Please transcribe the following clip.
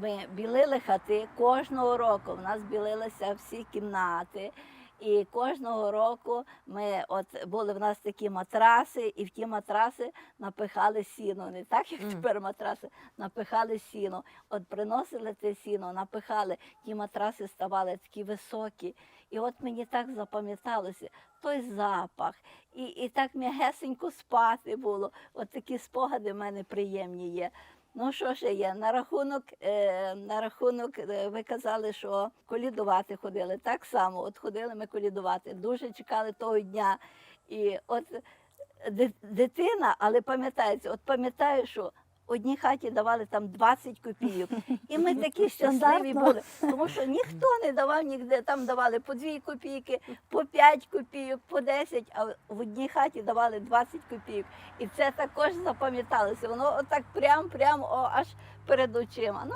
ми білили хати кожного року. У нас білилися всі кімнати. І кожного року ми от були в нас такі матраси, і в ті матраси напихали сіно. Не так, як тепер матраси, напихали сіно. От приносили те сіно, напихали, ті матраси ставали такі високі. І от мені так запам'яталося той запах, і, і так м'ягесенько спати було. От такі спогади в мене приємні є. Ну, що ще є? На рахунок, е, на рахунок, е, ви казали, що колідувати ходили. Так само, от ходили ми колідувати. Дуже чекали того дня. І от дитина, але пам'ятається, от пам'ятаю, що одній хаті давали там 20 копійок. І ми такі щасливі були, тому що ніхто не давав ніде. Там давали по 2 копійки, по 5 копійок, по 10, а в одній хаті давали 20 копійок. І це також запам'яталося. Воно отак прям, прям аж перед очима. Ну,